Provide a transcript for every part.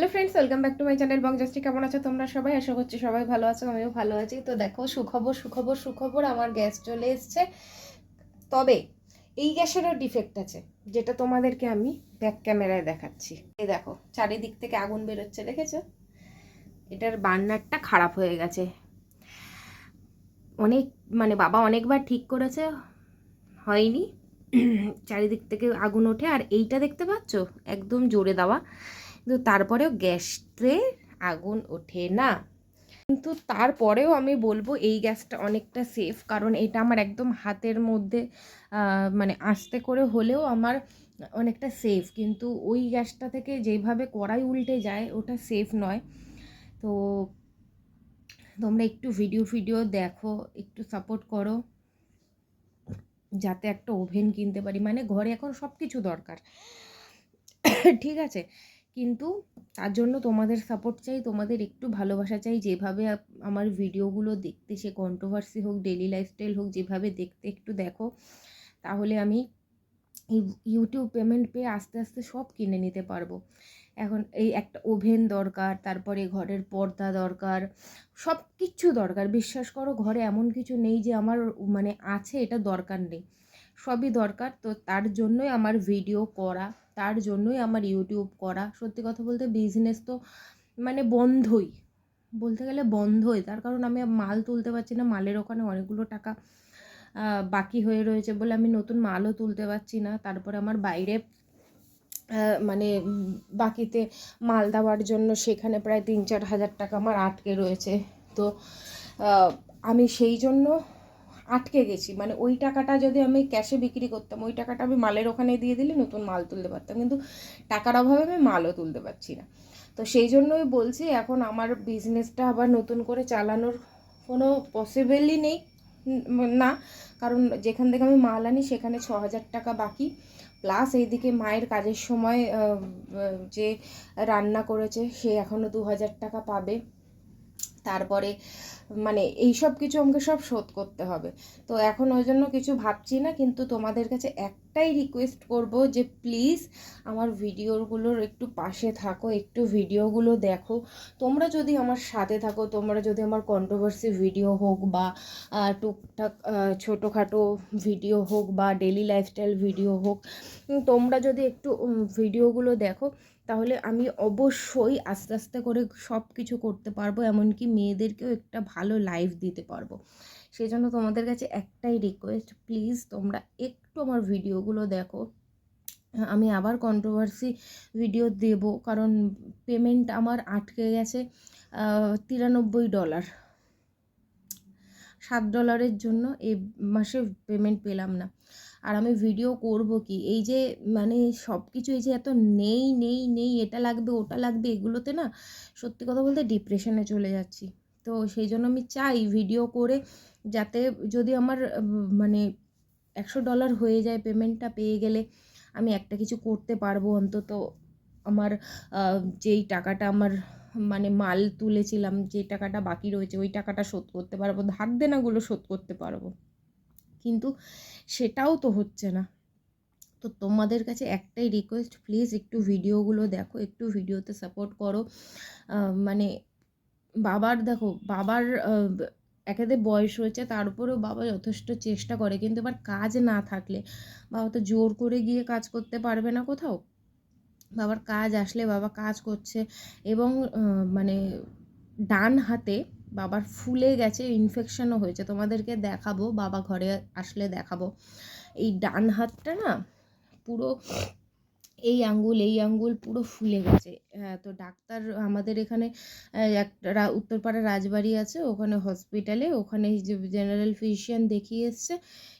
Hello friends welcome back to my channel বং জাস্টি কেমন আছো তোমরা সবাই? আশা করছি সবাই ভালো আছো, আমিও ভালো আছি। তো দেখো, সুখবর সুখবর সুখবর, আমার গ্যাস চলে এসছে। তবে, এই গ্যাসেরও ডিফেক্ট আছে, যেটা তোমাদেরকে আমি ব্যাক ক্যামেরায় দেখাচ্ছি। এই দেখো, চারিদিক থেকে আগুন বেরোচ্ছে, দেখেছ? এটার বার্নারটা খারাপ হয়ে গেছে। অনেক মানে বাবা অনেকবার ঠিক করেছে, হয়নি। চারিদিক থেকে আগুন ওঠে, আর এইটা দেখতে পাচ্ছ? একদম জোরে দেওয়া। কিন্তু তারপরেও গ্যাসে আগুন ওঠে না। কিন্তু তারপরেও আমি বলব এই গ্যাসটা অনেকটা সেফ কারণ এটা আমার একদম হাতের মধ্যে মানে আস্তে করে হলেও আমার অনেকটা সেফ কিন্তু ওই গ্যাসটা থেকে যেভাবে কড়াই উল্টে যায়, ওটা সেফ নয়। তো তোমরা একটু ভিডিও ফিডিও দেখো, একটু সাপোর্ট করো। যাতে একটা ওভেন কিনতে পারি। মানে ঘরে এখন সব কিছু দরকার। ঠিক আছে? কিন্তু তার জন্য তোমাদের সাপোর্ট চাই, তোমাদের একটু ভালোবাসা চাই। যেভাবে আমার ভিডিওগুলো দেখতে সে কন্ট্রোভার্সি হোক ডেলি লাইফস্টাইল হোক, যেভাবে দেখতে একটু দেখো, তাহলে আমি ইউটিউব পেমেন্ট পেয়ে আস্তে আস্তে সব কিনে নিতে পারব। এখন এই একটা ওভেন দরকার, তারপরে ঘরের পর্দা দরকার সব কিছু দরকার। বিশ্বাস করো, ঘরে এমন কিছু নেই যে আমার মানে আছে, এটা দরকার নেই। সবই দরকার, তো তার জন্যই আমার ভিডিও করা। তার জন্যই আমার ইউটিউব করা। সত্যি কথা বলতে বিজনেস তো মানে বন্ধই। বলতে গেলে বন্ধই। তার কারণ আমি মাল তুলতে পারছি না। মালের ওখানে অনেকগুলো টাকা বাকি হয়ে রয়েছে বলে আমি নতুন মালও তুলতে পারছি না। তারপরে আমার বাইরে মানে বাকিতে মাল দেওয়ার জন্য সেখানে প্রায় তিন চার হাজার টাকা আমার আটকে রয়েছে। তো আমি সেই জন্য আটকে গেছি। মানে ওই টাকাটা যদি আমি ক্যাশে বিক্রি করতাম, ওই টাকাটা আমি মালের ওখানে দিয়ে দিলে নতুন মাল তুলতে পারতাম। কিন্তু টাকার অভাবে আমি মালও তুলতে পারছি না। তো সেই জন্যই বলছি, এখন আমার বিজনেসটা আবার নতুন করে চালানোর কোনো পসিবলই নেই। না, কারণ যেখান থেকে আমি মাল আনি, সেখানে ছ হাজার টাকা বাকি। প্লাস এইদিকে মায়ের কাজের সময় যে রান্না করেছে, সে এখনও দু হাজার টাকা পাবে। তারপরে মানে এই সব কিছু আমাকে সব শোধ করতে হবে। তো এখন ওই জন্য কিছু ভাবছি না, কিন্তু তোমাদের কাছে একটাই রিকোয়েস্ট করব যে প্লিজ আমার ভিডিওগুলোর একটু পাশে থাকো, একটু ভিডিওগুলো দেখো। তোমরা যদি আমার সাথে থাকো, তোমরা যদি আমার কন্ট্রোভার্সি ভিডিও হোক বা টুকটাক ছোটোখাটো ভিডিও হোক বা ডেলি লাইফস্টাইল ভিডিও হোক তোমরা যদি একটু ভিডিওগুলো দেখো তাহলে আমি অবশ্যই আস্তে আস্তে করে সব কিছু করতে পারব, এমনকি মেয়েদেরকেও একটা ভালো লাইফ দিতে পারব। সেই জন্য তোমাদের কাছে একটাই রিকোয়েস্ট প্লিজ তোমরা একটু আমার ভিডিওগুলো দেখো। আমি আবার কন্ট্রোভার্সি ভিডিও দেব, কারণ পেমেন্ট আমার আটকে গেছে তিরানব্বই ডলার সাত ডলারের জন্য এই মাসে পেমেন্ট পেলাম না। আর আমি ভিডিও করব কি? এই যে মানে সব কিছু এই যে এত নেই নেই নেই, এটা লাগবে, ওটা লাগবে, এগুলোতে না সত্যি কথা বলতে ডিপ্রেশনে চলে যাচ্ছি। তো সেই জন্য আমি চাই ভিডিও করে যাতে যদি আমার মানে একশো ডলার হয়ে যায় পেমেন্টটা পেয়ে গেলে আমি একটা কিছু করতে পারব অন্তত। আমার যেই টাকাটা আমার মানে মাল তুলেছিলাম, যে টাকাটা বাকি রয়েছে, ওই টাকাটা শোধ করতে পারব, ধার দেনাগুলো শোধ করতে পারব। কিন্তু সেটাও তো হচ্ছে না। তো তোমাদের কাছে একটাই রিকোয়েস্ট প্লিজ একটু ভিডিওগুলো দেখো, একটু ভিডিওতে সাপোর্ট করো। মানে বাবার দেখো, বাবার একেতে বয়স হয়েছে তার উপরেও বাবা যথেষ্ট চেষ্টা করে, কিন্তু এবার কাজ না থাকলে, বাবা তো জোর করে গিয়ে কাজ করতে পারবে না কোথাও। বাবার কাজ আসলে বাবা কাজ করছে এবং মানে ডান হাতে বাবার ফুলে গেছে ইনফেকশনও হয়েছে। তোমাদেরকে দেখাবো, বাবা ঘরে আসলে দেখাবো। এই ডান হাতটা না পুরো এই আঙ্গুল এই আঙ্গুল পুরো ফুলে গেছে। হ্যাঁ তো ডাক্তার আমাদের এখানে একটা উত্তরপাড়া রাজবাড়ি আছে, ওখানে হসপিটালে ওখানে জেনারেল ফিজিশিয়ান দেখিয়ে এসছে,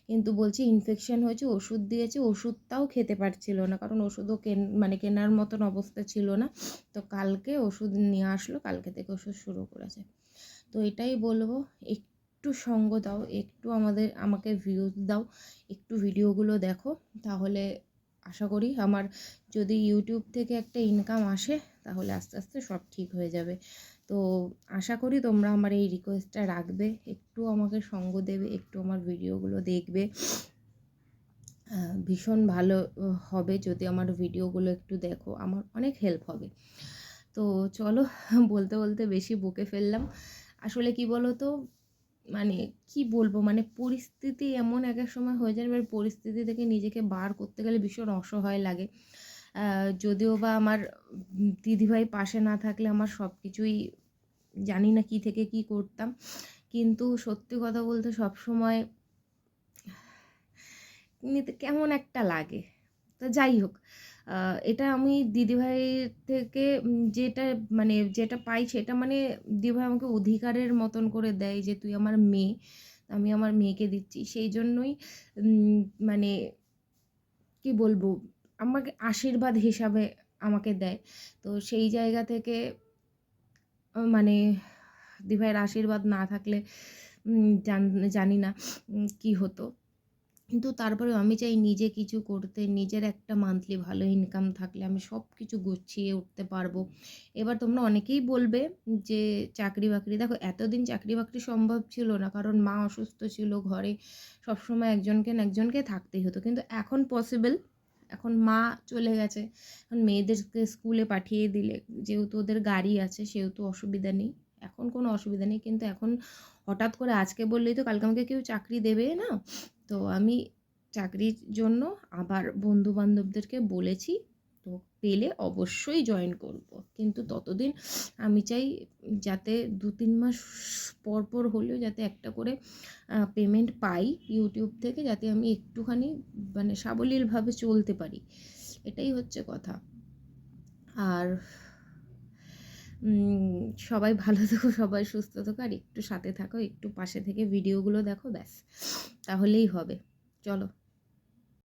কিন্তু বলছে ইনফেকশন হয়েছে, ওষুধ দিয়েছে, ওষুধটাও খেতে পারছিল না, কারণ ওষুধও কেন মানে কেনার মতন অবস্থা ছিল না। তো কালকে ওষুধ নিয়ে আসলো, কালকে থেকে ওষুধ শুরু করেছে। তো এটাই বলব, একটু সঙ্গ দাও, একটু আমাদের, আমাকে ভিউজ দাও, একটু ভিডিওগুলো দেখো, তাহলে আশা করি আমার যদি ইউটিউব থেকে একটা ইনকাম আসে, তাহলে আস্তে আস্তে সব ঠিক হয়ে যাবে। তো আশা করি তোমরা আমার এই রিকোয়েস্টটা রাখবে, একটু আমাকে সঙ্গ দেবে, একটু আমার ভিডিওগুলো দেখবে। ভীষণ ভালো হবে যদি আমার ভিডিওগুলো একটু দেখো, আমার অনেক হেল্প হবে। তো চলো, বলতে বলতে বেশি বকে ফেললাম। আসলে কি বলো তো মানে কি বলব? মানে পরিস্থিতি এমন এক এক সময় হয়ে যায়, এবার পরিস্থিতি থেকে নিজেকে বার করতে গেলে ভীষণ অসহায় লাগে। যদিও বা আমার দিদিভাই পাশে না থাকলে আমার সব কিছুই জানি না কি থেকে কি করতাম। কিন্তু সত্যি কথা বলতে সব সময় কেমন একটা লাগে। তো যাই হোক এটা আমি দিদিভাই থেকে যেটা মানে যেটা পাই সেটা মানে দিদিভাই আমাকে অধিকারের মতন করে দেয় যে তুই আমার মেয়ে, আমি আমার মেয়েকে দিচ্ছি। সেই জন্যই মানে কি বলব, আমাকে আশীর্বাদ হিসাবে আমাকে দেয়। তো সেই জায়গা থেকে মানে দিভাইয়ের আশীর্বাদ না থাকলে জান- না কি হতো। কিন্তু তারপরেও আমি চাই নিজে কিছু করতে, নিজের একটা মান্থলি ভালো ইনকাম থাকলে আমি সব কিছু গুছিয়ে উঠতে পারব। এবার তোমরা অনেকেই বলবে যে, চাকরি বাকরি দেখো, এতদিন চাকরি বাকরি সম্ভব ছিল না, কারণ মা অসুস্থ ছিল ঘরে, সবসময় একজনকে না একজনকে থাকতেই হতো। কিন্তু এখন পসিবল এখন মা চলে গেছে, এখন মেয়েদেরকে স্কুলে পাঠিয়ে দিলে, যেহেতু ওদের গাড়ি আছে, সেহেতু অসুবিধা নেই। এখন কোনো অসুবিধা নেই, কিন্তু এখন হঠাৎ করে আজকে বললেই তো কালকে আমাকে কেউ চাকরি দেবে না। তো আমি চাকরির জন্য আবার বন্ধু বান্ধবদেরকে বলেছি, তো পেলে অবশ্যই জয়েন করব। কিন্তু ততদিন আমি চাই যাতে দু তিন মাস পর পর হলেও যাতে একটা করে পেমেন্ট পাই ইউটিউব থেকে যাতে আমি একটুখানি মানে সাবলীলভাবে চলতে পারি। এটাই হচ্ছে কথা। আর সবাই ভালো থাকো, সবাই সুস্থ থেকো, আর একটু সাথে থাকো, একটু পাশে থেকে ভিডিওগুলো দেখো, ব্যাস। তাহলেই হবে। চলো।